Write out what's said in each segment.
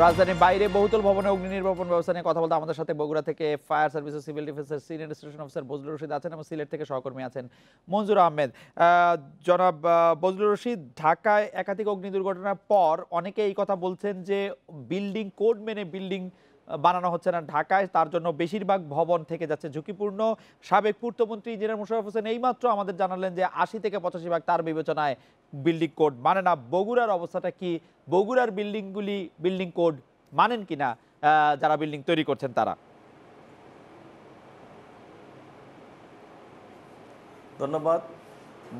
রাজধানীর বাইরে বহুতল ভবনে অগ্নি নির্বাপন ব্যবস্থা নিয়ে কথা বলতে আমাদের সাথে বগুড়া থেকে ফায়ার সার্ভিস সিভিল ডিফেন্সের senior station officer Bazlur Rashid আছেন এবং সিলেট থেকে সহকর্মী আছেন মঞ্জুর আহমেদ। জনাব বজলুর রশিদ, ঢাকায় একাধিক অগ্নি দুর্ঘটনার পর অনেকে এই কথা বলছেন যে বিল্ডিং কোড মেনে বিল্ডিং বানানো হচ্ছে না ঢাকায়। তার জন্য বেশিরভাগ ভবন থেকে যাচ্ছে ঝুঁকিপূর্ণ। সাবেক পূর্তমন্ত্রী ইঞ্জিনিয়ার মুশারফ হোসেন এইমাত্র আমাদের জানালেন যে আশি থেকে পঁচাশি ভাগ তার বিবেচনায় বিল্ডিং কোড মানে না বগুড়ার অবস্থাটা কি? বগুড়ার বিল্ডিংগুলি বিল্ডিং কোড মানেন কিনা আহ, যারা বিল্ডিং তৈরি করছেন তারা? ধন্যবাদ।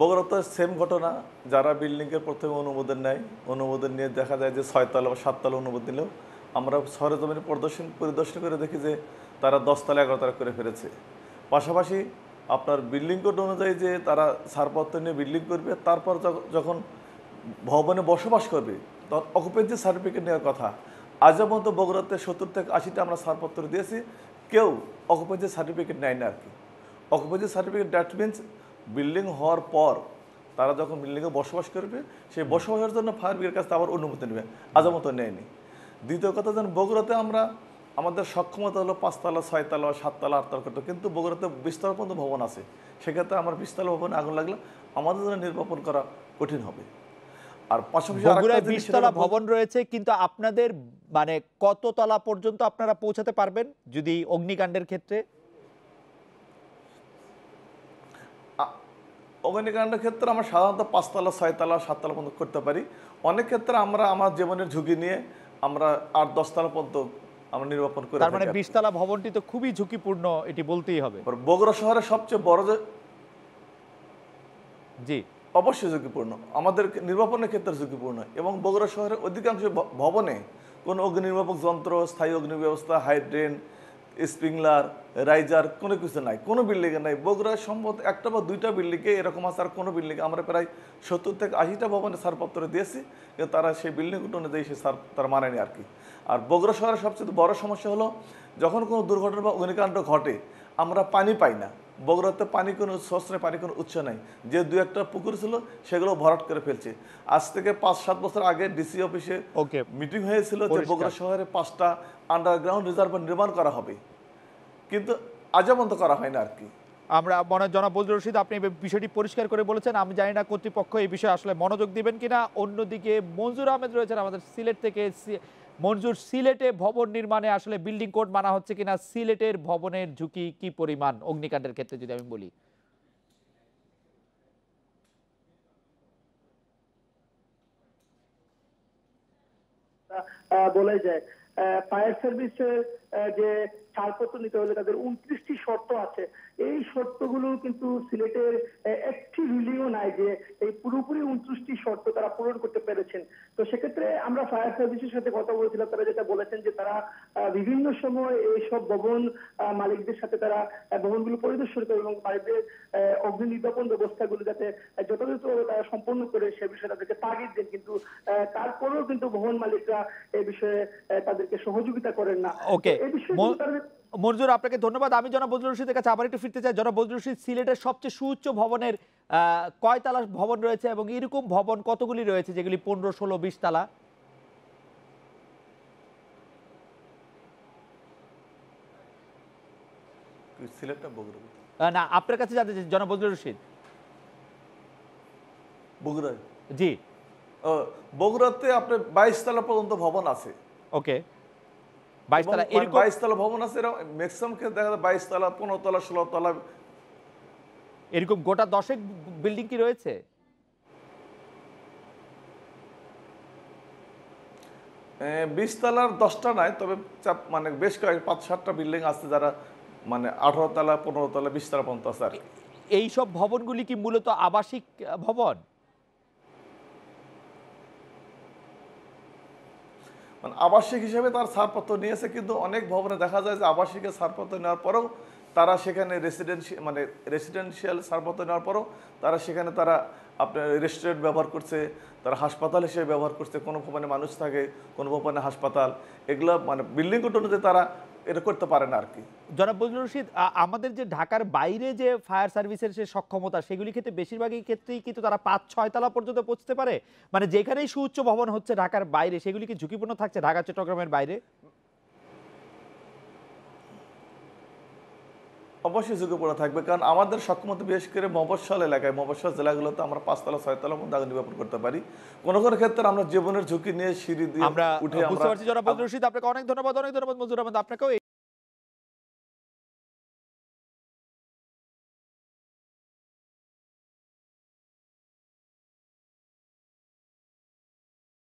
বগুড়াতে সেম ঘটনা যারা বিল্ডিংয়ের প্রথমে অনুমোদন নেয় অনুমোদন নিয়ে দেখা যায় যে ছয়তলা বা সাততলা অনুমোদন নিলেও আমরা সরেজমিনে প্রদর্শন, পরিদর্শন করে দেখি যে তারা দশতলা এগারোতলা করে ফেলেছে। পাশাপাশি আপনার বিল্ডিং কোড অনুযায়ী যে তারা ছাড়পত্র নিয়ে বিল্ডিং করবে, তারপর যখন ভবনে বসবাস করবে, তখন অকুপেন্সি সার্টিফিকেট নেওয়ার কথা, আজ পর্যন্ত বগুড়াতে সত্তর থেকে আশিটা আমরা ছাড়পত্র দিয়েছি, কেউ অকুপেন্সি সার্টিফিকেট নেয় না আর কি। Occupancy certificate that means building হওয়ার পর তারা যখন বিল্ডিংয়ে বসবাস করবে, সেই বসবাসের জন্য ফায়ার ব্রিগেড কাছে আবার অনুমতি নেবে আজামতো নেয়নি। দ্বিতীয় কথা যেন বগুড়াতে আমরা আমাদের সক্ষমতা হলো পাঁচতলা ছয়তলা সাততলা আটতলা করতে। কিন্তু বগুড়াতে বিশতলা পর্যন্ত ভবন আছে। সেক্ষেত্রে আমার বিশতলা ভবনে আগুন লাগলে আমাদের জন্য নির্বাপন করা কঠিন হবে। আর পাশাপাশি বগুড়ায় বিশতলা ভবন রয়েছে কিন্তু আপনাদের মানে কত তলা পর্যন্ত আপনারা পৌঁছাতে পারবেন যদি অগ্নিকাণ্ডের ক্ষেত্রে? অগ্নিকাণ্ডের ক্ষেত্রে আমরা সাধারণত পাঁচতলা ছয়তলা সাততলা পর্যন্ত করতে পারি। অনেক ক্ষেত্রে আমরা আমার জীবনের ঝুঁকি নিয়ে আমরা আট দশতলা পর্যন্ত আমরা নির্বাপন করে তার মানে বিশতলা ভবনটি তো খুবই ঝুঁকিপূর্ণ এটি বলতেই হবে। আর বগুড়া শহরে সবচেয়ে বড় যে জি। অবশ্যই ঝুঁকিপূর্ণ। আমাদের নির্বাপনের ক্ষেত্রে ঝুঁকিপূর্ণ। এবং বগুড়া শহরের অধিকাংশ ভবনে কোনো অগ্নি নির্বাপক যন্ত্র স্থায়ী অগ্নি ব্যবস্থা হাইড্রেন স্প্রিংলার রাইজার কোনো কিছু নাই কোনো বিল্ডিংয়ে নাই। বগুড়ার সম্ভবত একটা বা দুইটা বিল্ডিংয়ে এরকম আছে আর কোনো বিল্ডিংয়ে আমরা প্রায় সত্তর থেকে আশিটা ভবনে ছাড়পত্র দিয়েছি কিন্তু তারা সেই বিল্ডিং অনুযায়ী সে সার তারা মানেনি আর কি। আর বগুড়া শহরের সবচেয়ে বড় সমস্যা হলো যখন কোনো দুর্ঘটনা বা অগ্নিকাণ্ড ঘটে আমরা পানি পাই না। বগুড়াতে পানি কোনো সোর্স নেই পানি কোনো উৎস নেই। যে দু একটা পুকুর ছিল সেগুলো ভরাট করে ফেলছে। আজ থেকে পাঁচ সাত বছর আগে ডিসি অফিসে ওকে মিটিং হয়েছিল যে। বগুড়া শহরে পাঁচটা আন্ডারগ্রাউন্ড রিজার্ভ নির্মাণ করা হবে। কিন্তু আজাবন্ত করা হয় না আর কি। আমরা মনে জনাব বজরুল রশিদ আপনি বিষয়টি পরিষ্কার করে বলেছেন। আমি জানি না কর্তৃপক্ষ এই বিষয়ে আসলে মনোযোগ দিবেন কিনা। অন্যদিকে মঞ্জুর আহমেদ রয়েছেন আমাদের সিলেট থেকে। মঞ্জুর সিলেটে ভবন নির্মাণে আসলে বিল্ডিং কোড মানা হচ্ছে কিনা সিলেটের ভবনের ঝুঁকি কি পরিমাণ? অগ্নিকাণ্ডের ক্ষেত্রে যদি আমি বলি। বলাই যায়। ফায়ার সার্ভিসের যে ছাড়পত্র নিতে হলে তাদের উনত্রিশটি শর্ত আছে। এই শর্তগুলো কিন্তু সিলেটের একটি বিল্ডিংও নাই যে এই পুরোপুরি উনত্রিশটি শর্ত তারা পূরণ করতে পেরেছেন। তো সেক্ষেত্রে আমরা ফায়ার সার্ভিসের সাথে কথা বলেছিলাম তারা যেটা বলেছেন যে তারা বিভিন্ন সময় এইসব ভবন আহ, মালিকদের সাথে তারা ভবনগুলো পরিদর্শন করে এবং মালিকদের অগ্নি নির্বাপন ব্যবস্থাগুলো যাতে যথাযথভাবে তারা সম্পন্ন করে সে বিষয়ে তাদেরকে তাগিদ দেন। কিন্তু তারপরেও কিন্তু ভবন মালিকরা এই বিষয়ে আহ, তাদেরকে সহযোগিতা করেন না। ওকে। মঞ্জুর আপনাকে ধন্যবাদ। আমি জনাব বজরুল রশিদের কাছে আবার একটু ফিরতে চাই। জনাব বজরুল রশিদ সিলেটের সবচেয়ে সুউচ্চ ভবনের কয়তলা ভবন রয়েছে এবং এরকম ভবন কতগুলি রয়েছে যেগুলি পনেরো ষোলো বিশ তালা? সিলেটটা বগুড়া না আপনার কাছে জানতে চাই জনাব বজরুল রশিদ। বগুড়ায়? জি। ও, বগুড়াতে আপনার বাইশ তলা পর্যন্ত ভবন আছে। ওকে। এরকম বাইশ ভবন আছে ম্যাক্সিমাম ক্ষেত্রে দেখা যায় বাইশ পনেরো তলা ষোলো তলা এরকম গোটা দশেক বিল্ডিং কি রয়েছে? বিশ তলার দশটা নাই তবে চাপ- মানে বেশ কয়েক পাঁচ সাতটা বিল্ডিং আছে যারা মানে আঠারো তলা পনেরো তলা বিশ তলা পর্যন্ত আছে আর। এই সব ভবনগুলি কি মূলত আবাসিক ভবন? মানে আবাসিক হিসেবে তার ছাড়পত্র নিয়েছে, কিন্তু অনেক ভবনে দেখা যায় যে আবাসিকের ছাড়পত্র নেওয়ার পরেও তারা সেখানে রেসিডেন্সিয়াল মানে রেসিডেন্সিয়াল ছাড়পত্র নেওয়ার পরেও তারা সেখানে তারা আপনার রেস্টুরেন্ট ব্যবহার করছে, তারা হাসপাতাল হিসেবে ব্যবহার করছে, কোনো ভবনে মানুষ থাকে, কোনো ভবনে হাসপাতাল, এগুলো মানে বিল্ডিং কোড অনুযায়ী তারা এটা করতে পারে না আর কি। জনাব বজলুর রশিদ আমাদের যে ঢাকার বাইরে যে ফায়ার সার্ভিসের সে সক্ষমতা, সেগুলি ক্ষেত্রে বেশিরভাগই ক্ষেত্রেই কিন্তু তারা পাঁচ, ছয় তলা পর্যন্ত পৌঁছতে পারে? মানে যেখানেই সুউচ্চ ভবন হচ্ছে ঢাকার বাইরে, সেগুলি কি ঝুঁকিপূর্ণ থাকছে ঢাকা, চট্টগ্রামের বাইরে? অবশ্যই ঝুঁকিপূর্ণ থাকবে কারণ আমাদের সক্ষমতা বিশেষ করে মফস্বল এলাকায় মফস্বল জেলাগুলোতে আমরা পাঁচতলা ছয়তলা মধ্যে আগুন নির্বাপন করতে পারি। কোনো কোনো ক্ষেত্রে আমরা জীবনের ঝুঁকি নিয়ে সিঁড়ি দিয়ে আমরা উঠে বুঝতে আমরা পারছি জনাব রশিদ আপনাকে অনেক ধন্যবাদ অনেক ধন্যবাদ মজুর আহমেদ আপনাকেও